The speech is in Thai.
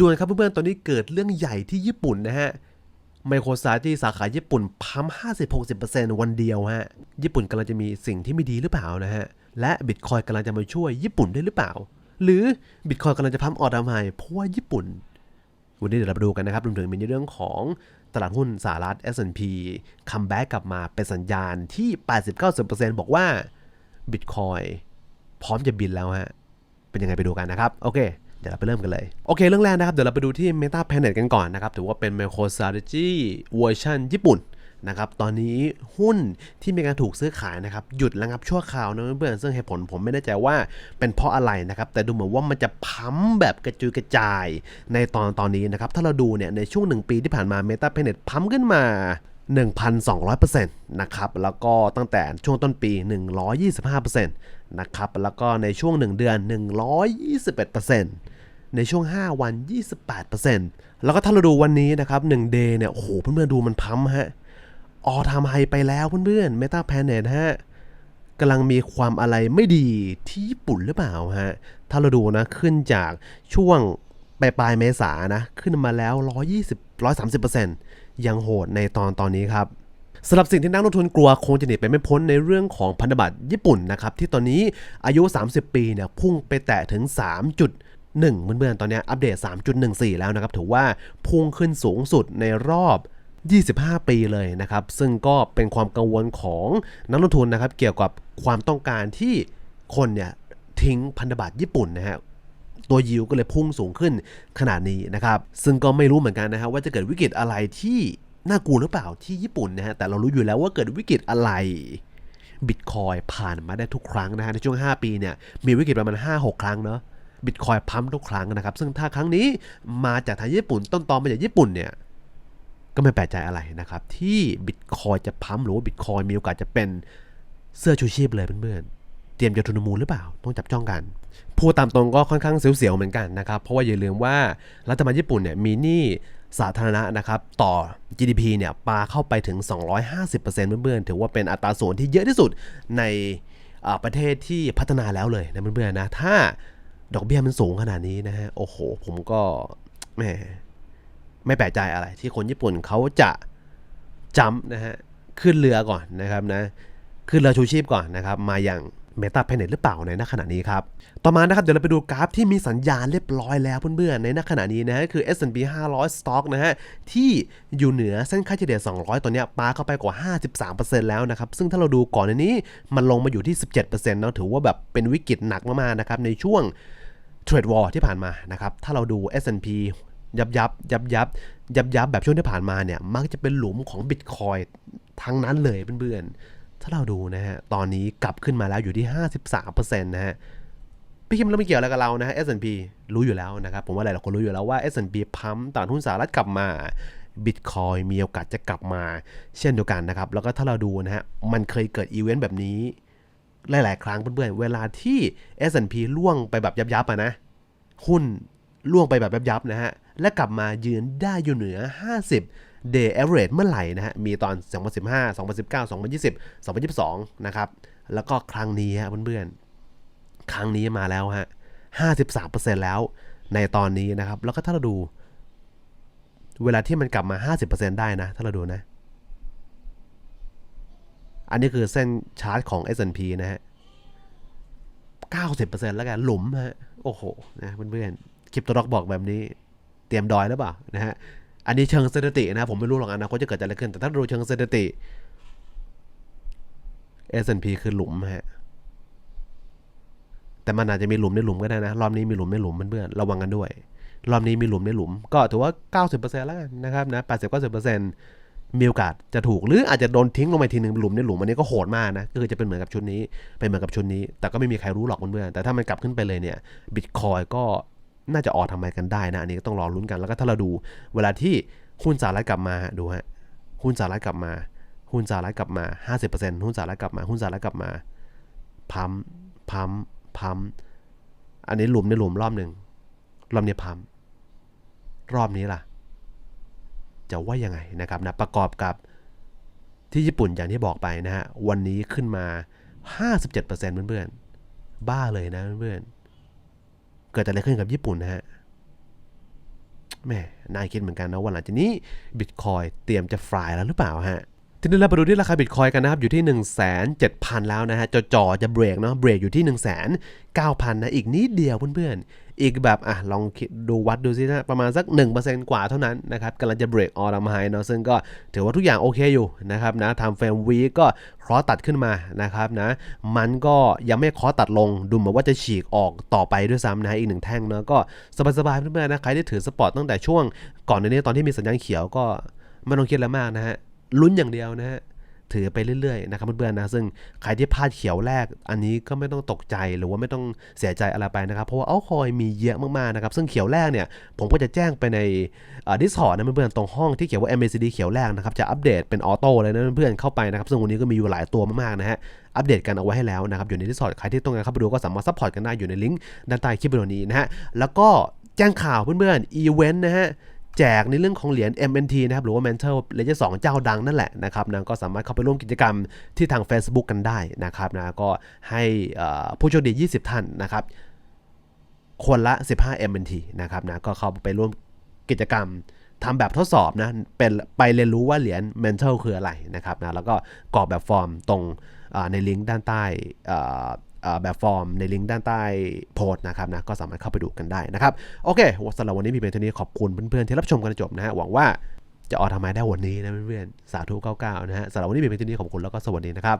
ด่วนๆครับเพื่อนๆ ตอนนี้เกิดเรื่องใหญ่ที่ญี่ปุ่นนะฮะไมโครซาที่สาขาญี่ปุ่นพัม50-60%วันเดียวฮะ ญี่ปุ่นกำลังจะมีสิ่งที่ไม่ดีหรือเปล่านะฮะ และบิตคอยกำลังจะมาช่วยญี่ปุ่นได้หรือเปล่า หรือบิตคอยกำลังจะพัมออดทำไมเพราะว่าญี่ปุ่น วันนี้เดี๋ยวเราไปดูกันนะครับรวมถึงมีในเรื่องของตลาดหุ้นสหรัฐ S&P คัมแบ็กกลับมาเป็นสัญญาณที่ 80-90%บอกว่าบิตคอยพร้อมจะบินแล้วฮะ เป็นยังไงไปดูกันนะครับ โอเค เดี๋ยวเราไปเริ่มกันเลย โอเค เรื่องแรกนะครับ เดี๋ยวเราไปดูที่ Meta Planet กันก่อนนะครับ ถือว่าเป็น MicroStrategy เวอร์ชันญี่ปุ่นนะครับตอนนี้หุ้นที่มีการถูกซื้อขายนะครับหยุดระงับชั่วคราวนะเพื่อนๆซึ่งเหตุผลผมไม่แน่ใจว่าเป็นเพราะอะไรนะครับแต่ดูเหมือนว่ามันจะพัมแบบกระจุยกระจายในตอนตอนนี้นะครับถ้าเราดูเนี่ยในช่วง 1 ปีที่ผ่านมา Meta Planet พัมขึ้นมา 1,200%นะครับแล้วก็ตั้งแต่ช่วงต้นปี 125%นะครับแล้วก็ในช่วง 1 เดือน 121% ในช่วง 5 วัน 28%แล้วก็ถ้าเราดูวันนี้นะครับ1 day เนี่ย โอ้โห เพื่อนๆดูมันพัมฮะ ออทำไฮไปแล้วเพื่อนๆ Meta Planet ฮะกำลังมีความอะไรไม่ดีที่ญี่ปุ่นหรือเปล่าฮะ ถ้าเราดูนะ ขึ้นจากช่วงปลายปลายเมษานะ ขึ้นมาแล้ว 120 130%ยังโหดในตอนตอนนี้ครับสำหรับสิ่งที่นักลงทุนกลัวคงจะหนีไปไม่พ้นในเรื่องของพันธบัตรญี่ปุ่นนะครับ ที่ตอนนี้อายุ 30 ปีเนี่ยพุ่งไปแตะถึง 1เพื่อนๆตอนนี้อัปเดต 3.14 แล้วนะครับ ถือว่าพุ่งขึ้นสูงสุดในรอบ 25 ปีเลยนะครับ ซึ่งก็เป็นความกังวลของนักลงทุนนะครับ เกี่ยวกับความต้องการที่คนเนี่ยทิ้งพันธบัตรญี่ปุ่นนะฮะตัวยิวก็เลยพุ่งสูงขึ้นขนาดนี้นะครับ ซึ่งก็ไม่รู้เหมือนกันนะครับว่าจะเกิดวิกฤตอะไรที่น่ากลัวหรือเปล่าที่ญี่ปุ่นนะฮะแต่เรารู้อยู่แล้วว่าเกิดวิกฤตอะไรบิตคอยผ่านมาได้ทุกครั้งนะฮะในช่วง 5 ปีเนี่ยมีวิกฤตประมาณ 5-6 ครั้งเนาะ บิตคอยพัมทุกครั้งนะครับ ซึ่งถ้าครั้งนี้มาจากทางญี่ปุ่น ต้นตอมาจากญี่ปุ่นเนี่ย ก็ไม่แปลกใจอะไรนะครับ ที่บิตคอยจะพัมหรือว่าบิตคอยมีโอกาสจะเป็นเสื้อชูชีพเลยเพื่อนๆ เตรียมจะทุนมูลหรือเปล่า ต้องจับจ้องกันพูดตามตรงก็ค่อนข้างเสียวๆเหมือนกันนะครับ เพราะว่าอย่าลืมว่ารัฐบาลญี่ปุ่นเนี่ยมีหนี้สาธารณะนะครับต่อ GDP เนี่ยปาเข้าไปถึง 250%เพื่อนๆ ถือว่าเป็นอัตราส่วนที่เยอะที่สุดในประเทศที่พัฒนาแล้วเลยนะเพื่อนๆนะ ถ้า ดอกเบี้ยมันสูงขนาดนี้นะฮะ โอ้โห ผมก็แหมไม่แปลกใจอะไร ที่คนญี่ปุ่นเขาจะจำนะฮะ ขึ้นเรือก่อนนะครับนะ ขึ้นเรือชูชีพก่อนนะครับ มาอย่างเมตาแพเน็ตหรือเปล่าในณขณะนี้ครับ ต่อมานะครับ เดี๋ยวเราไปดูกราฟที่มีสัญญาณเรียบร้อยแล้วเพื่อนๆ ในณขณะนี้นะฮะคือ S&P 500 Stock นะฮะ ที่อยู่เหนือเส้นค่าเฉลี่ย 200 ตัวเนี้ยปาเข้าไปกว่า 53%แล้วนะครับ ซึ่งถ้าเราดูก่อนในนี้มันลงมาอยู่ที่ 17%เนาะถือว่าแบบเป็นวิกฤตหนักมากๆนะครับในช่วง เทรดวอร์ที่ผ่านมานะครับ ถ้าเราดู S&P ยับยับยับยับยับยับแบบช่วงที่ผ่านมาเนี่ย มักจะเป็นหลุมของบิตคอยทั้งนั้นเลยเพื่อนๆ ถ้าเราดูนะฮะ ตอนนี้กลับขึ้นมาแล้วอยู่ที่ 53%นะฮะพี่คิมเราไม่เกี่ยวอะไรกับเรานะฮะ S&P รู้อยู่แล้วนะครับ ผมว่าหลายๆคนรู้อยู่แล้วว่า S&P พัมตลาดหุ้นสหรัฐกลับมาบิตคอยมีโอกาสจะกลับมา เช่นเดียวกันนะครับ แล้วก็ถ้าเราดูนะฮะ มันเคยเกิดอีเวนต์แบบนี้ หลาย ๆ ครั้งเพื่อนๆ เวลาที่ S&P ล่วงไปแบบยับๆอะนะ หุ้นล่วงไปแบบยับๆนะฮะ และกลับมายืนได้อยู่เหนือ 50 day average เมื่อไหร่นะฮะ มีตอน 2015 2019 2020 2022 นะครับ แล้วก็ครั้งนี้ฮะเพื่อนๆ ครั้งนี้มาแล้วฮะ 53%แล้วในตอนนี้นะครับ แล้วก็ถ้าเราดู เวลาที่มันกลับมา 50%ได้นะ ถ้าเราดูนะ อันนี้คือเส้นชาร์ตของ S&P นะฮะ 90%แล้วกันหลุมฮะ โอ้โห นะเพื่อนๆ คลิปตัวล็อกบอกแบบนี้ เตรียมดอยแล้วเปล่านะฮะ อันนี้เชิงสถิตินะ ผมไม่รู้หรอกอนะเขาคตจะเกิดอะไรขึ้น แต่ถ้าดูเชิงสถิติ S&P คือหลุมฮะ แต่มันอาจจะมีหลุมในหลุมก็ได้นะ รอบนี้มีหลุมในหลุมเพื่อนๆ ระวังกันด้วย รอบนี้มีหลุมในหลุม ก็ถือว่า 90%แล้วกันนะครับนะ 80-90% มีโอกาสจะถูกหรืออาจจะโดนทิ้งลงไปทีหนึ่งหลุมในหลุมอันนี้ก็โหดมากนะก็คือจะเป็นเหมือนกับชุดนี้เป็นเหมือนกับชุดนี้ แต่ก็ไม่มีใครรู้หรอกเพื่อนๆแต่ถ้ามันกลับขึ้นไปเลยเนี่ยบิตคอยก็น่าจะออกทำไมกันได้นะอันนี้ก็ต้องรอลุ้นกันแล้วก็ถ้าเราดูเวลาที่หุ้นสหรัฐกลับมาดูฮะหุ้นสหรัฐกลับมาหุ้นสหรัฐกลับมา 50%หุ้นสหรัฐกลับมาหุ้นสหรัฐกลับมาพัมพัมพัมอันนี้หลุมในหลุมรอบหนึ่งรอบนี้พัมรอบนี้ล่ะ จะว่ายังไงนะครับนะประกอบกับที่ญี่ปุ่นอย่างที่บอกไปนะฮะวันนี้ขึ้นมา 57%เพื่อนๆบ้าเลยนะเพื่อนๆเกิดอะไรขึ้นกับญี่ปุ่นนะฮะแม่น่าคิดเหมือนกันนะวันหลังจากนี้บิตคอยเตรียมจะฟลายแล้วหรือเปล่าฮะ ทีนี้เราไปดูที่ราคาบิตคอยกันนะครับ อยู่ที่ 1 7 0 0 0 แล้วนะฮะจอจอจะเบรกเนาะเบรกอยู่ที่ 1 9 0 0 0นะอีกนิดเดียวเพื่อนๆ อีกแบบอะลองคิดดูวัดดูซินะประมาณสัก 1%กว่าเท่านั้นนะครับกำลังจะเบรกออร์ดัมไฮเนาะซึ่งก็ถือว่าทุกอย่างโอเคอยู่นะครับนะทำเฟรมวีก็คอตัดขึ้นมานะครับนะมันก็ยังไม่คอตัดลงดูเหมือนว่าจะฉีกออกต่อไปด้วยซ้ำนะฮะอีกหนึ่งแท่งเนาะก็สบายๆเพื่อนๆนะใครที่ถือสปอร์ตตั้งแต่ช่วงก่อนในนี้ตอนที่มีสัญญาณเขียวก็ไม่ต้องคิดอะไรมากนะฮะ ลุ้นอย่างเดียวนะฮะถือไปเรื่อยๆนะครับเพื่อนๆนะซึ่งใครที่พลาดเขียวแรก อันนี้ก็ไม่ต้องตกใจหรือว่าไม่ต้องเสียใจอะไรไปนะครับ เพราะว่าเอาคอยมีเยอะมากๆนะครับ ซึ่งเขียวแรกเนี่ย ผมก็จะแจ้งไปในดิสคอร์ดนะเพื่อนๆตรงห้องที่เขียนว่า MACD เขียวแรกนะครับ จะอัปเดตเป็นออโต้เลยนะเพื่อนๆเข้าไปนะครับ ซึ่งวันนี้ก็มีอยู่หลายตัวมากๆนะฮะอัปเดตกันเอาไว้ให้แล้วนะครับอยู่ในดิสคอร์ดใครที่ต้องการเข้าไปดูก็สามารถซัพพอร์ตกันได้อยู่ในลิงก์ด้านใต้คลิปวิดีโอนี้นะฮะแล้วก็แจ้งข่าวเพื่อนๆอีเวนต์นะฮะ แจกในเรื่องของเหรียญ MNT นะครับหรือว่า Mental Ledger 2 เจ้าดังนั่นแหละนะครับนะก็สามารถเข้าไปร่วมกิจกรรมที่ทาง Facebook กันได้นะครับนะก็ให้ผู้โชคดี 20 ท่านนะครับคนละ 15 MNT นะครับนะก็เข้าไปร่วมกิจกรรมทำแบบทดสอบนะเป็นไปเรียนรู้ว่าเหรียญ Mental คืออะไรนะครับนะแล้วก็กรอกแบบฟอร์มตรงในลิงก์ด้านใต้ แบบฟอร์มในลิงก์ด้านใต้โพสต์นะครับนะก็สามารถเข้าไปดูกันได้นะครับ โอเคสำหรับวันนี้มีเพียงเท่านี้ขอบคุณเพื่อนๆที่รับชมกันจบนะฮะหวังว่าจะออกทำไมได้วันนี้นะเพื่อนๆสาธุ99นะฮะสำหรับวันนี้มีเพียงเท่านี้ขอบคุณแล้วก็สวัสดีนะครับ